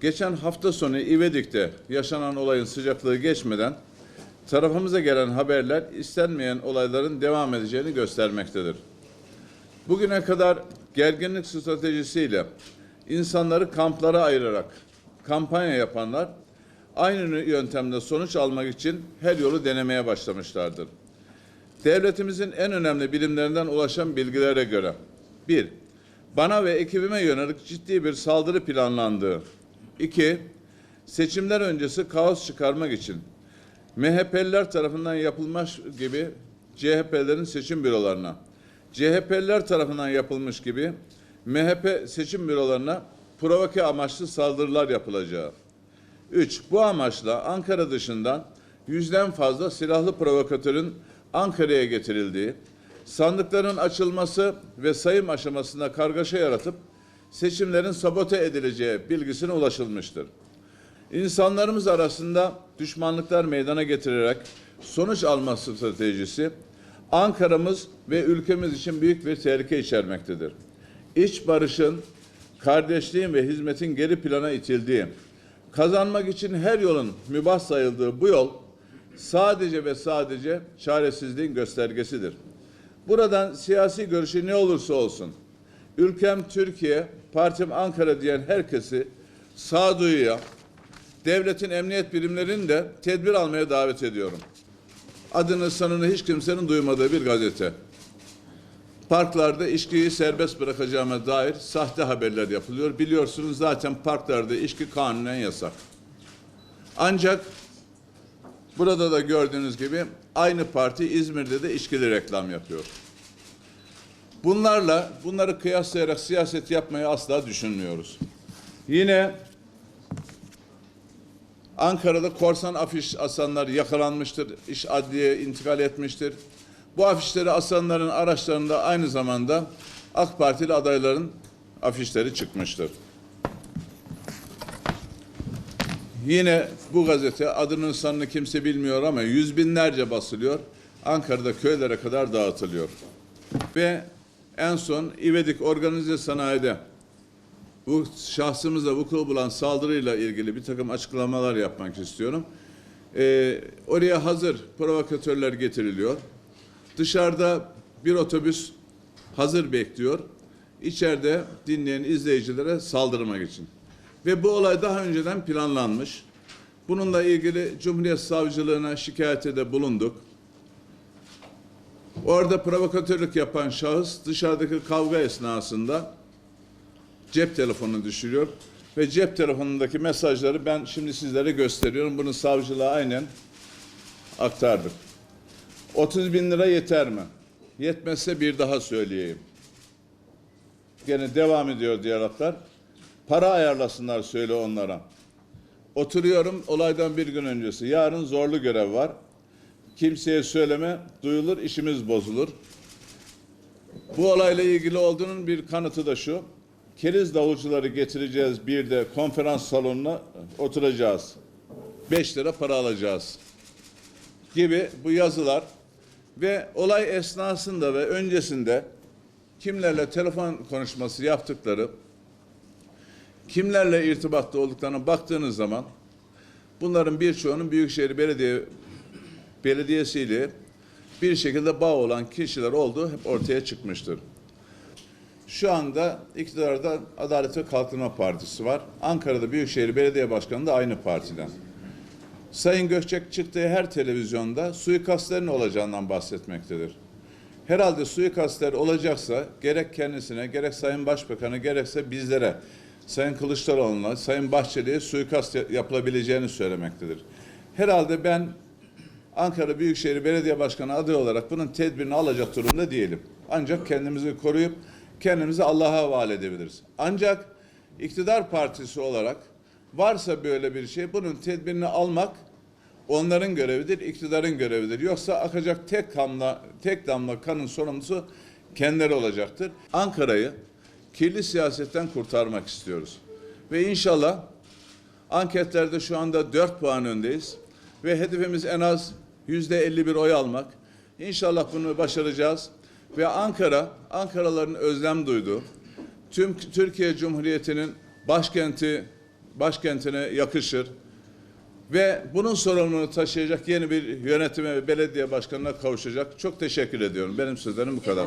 Geçen hafta sonu İvedik'te yaşanan olayın sıcaklığı geçmeden tarafımıza gelen haberler istenmeyen olayların devam edeceğini göstermektedir. Bugüne kadar gerginlik stratejisiyle insanları kamplara ayırarak kampanya yapanlar aynı yöntemde sonuç almak için her yolu denemeye başlamışlardır. Devletimizin en önemli bilimlerinden ulaşan bilgilere göre 1. Bana ve ekibime yönelik ciddi bir saldırı planlandığı. 2. Seçimler öncesi kaos çıkarmak için MHP'liler tarafından yapılmış gibi CHP'lerin seçim bürolarına, CHP'liler tarafından yapılmış gibi MHP seçim bürolarına provoke amaçlı saldırılar yapılacağı. 3. Bu amaçla Ankara dışından yüzden fazla silahlı provokatörün Ankara'ya getirildiği, sandıkların açılması ve sayım aşamasında kargaşa yaratıp seçimlerin sabote edileceği bilgisine ulaşılmıştır. İnsanlarımız arasında düşmanlıklar meydana getirerek sonuç alma stratejisi Ankara'mız ve ülkemiz için büyük bir tehlike içermektedir. İç barışın, kardeşliğin ve hizmetin geri plana itildiği, kazanmak için her yolun mübah sayıldığı bu yol sadece ve sadece çaresizliğin göstergesidir. Buradan siyasi görüşü ne olursa olsun, ülkem Türkiye, partim Ankara diyen herkesi sağduyuya, devletin emniyet birimlerinin de tedbir almaya davet ediyorum. Adını sanını hiç kimsenin duymadığı bir gazete. Parklarda içkiyi serbest bırakacağıma dair sahte haberler yapılıyor. Biliyorsunuz zaten parklarda içki kanunen yasak. Ancak burada da gördüğünüz gibi aynı parti İzmir'de de içkili reklam yapıyor. Bunlarla, bunları kıyaslayarak siyaset yapmayı asla düşünmüyoruz. Yine Ankara'da korsan afiş asanlar yakalanmıştır, iş adliyeye intikal etmiştir. Bu afişleri asanların araçlarında aynı zamanda AK Partili adayların afişleri çıkmıştır. Yine bu gazete adının sanını kimse bilmiyor ama yüz binlerce basılıyor. Ankara'da köylere kadar dağıtılıyor. Ve en son İvedik Organize Sanayi'de bu şahsımıza vuku bulan saldırıyla ilgili bir takım açıklamalar yapmak istiyorum. Ee, oraya hazır provokatörler getiriliyor. Dışarıda bir otobüs hazır bekliyor. İçeride dinleyen izleyicilere saldırmak için. Ve bu olay daha önceden planlanmış. Bununla ilgili Cumhuriyet Savcılığına şikayette de bulunduk. Orada provokatörlük yapan şahıs dışarıdaki kavga esnasında cep telefonunu düşürüyor ve cep telefonundaki mesajları ben şimdi sizlere gösteriyorum. Bunu savcılığa aynen aktardık. 30 bin lira yeter mi? Yetmezse bir daha söyleyeyim. Gene devam ediyor diyaloglar. Para ayarlasınlar söyle onlara. Oturuyorum olaydan bir gün öncesi. Yarın zorlu görev var. Kimseye söyleme, duyulur, işimiz bozulur. Bu olayla ilgili olduğunun bir kanıtı da şu. Keriz davulcuları getireceğiz bir de konferans salonuna oturacağız. Beş lira para alacağız gibi bu yazılar ve olay esnasında ve öncesinde kimlerle telefon konuşması yaptıkları, kimlerle irtibatta olduklarına baktığınız zaman bunların birçoğunun Büyükşehir Belediye Belediyesi'yle bir şekilde bağ olan kişiler olduğu hep ortaya çıkmıştır. Şu anda iktidarda Adalet ve Kalkınma Partisi var. Ankara'da Büyükşehir Belediye Başkanı da aynı partiden. Sayın Gökçek çıktığı her televizyonda suikastlerin olacağından bahsetmektedir. Herhalde suikastler olacaksa gerek kendisine, gerek Sayın Başbakan'a, gerekse bizlere, Sayın Kılıçdaroğlu'na, Sayın Bahçeli'ye suikast yapılabileceğini söylemektedir. Herhalde ben Ankara Büyükşehir Belediye Başkanı adayı olarak bunun tedbirini alacak durumda değilim. Ancak kendimizi koruyup kendimizi Allah'a havale edebiliriz. Ancak iktidar partisi olarak varsa böyle bir şey bunun tedbirini almak onların görevidir, iktidarın görevidir. Yoksa akacak tek damla, tek damla kanın sorumlusu kendileri olacaktır. Ankara'yı kirli siyasetten kurtarmak istiyoruz. Ve inşallah anketlerde şu anda 4 puan öndeyiz. Ve hedefimiz en az yüzde 51 oy almak. İnşallah bunu başaracağız. Ve Ankara, Ankaralıların özlem duyduğu, tüm Türkiye Cumhuriyeti'nin başkenti başkentine yakışır ve bunun sorumluluğunu taşıyacak yeni bir yönetime ve belediye başkanına kavuşacak. Çok teşekkür ediyorum. Benim sözlerim bu kadar.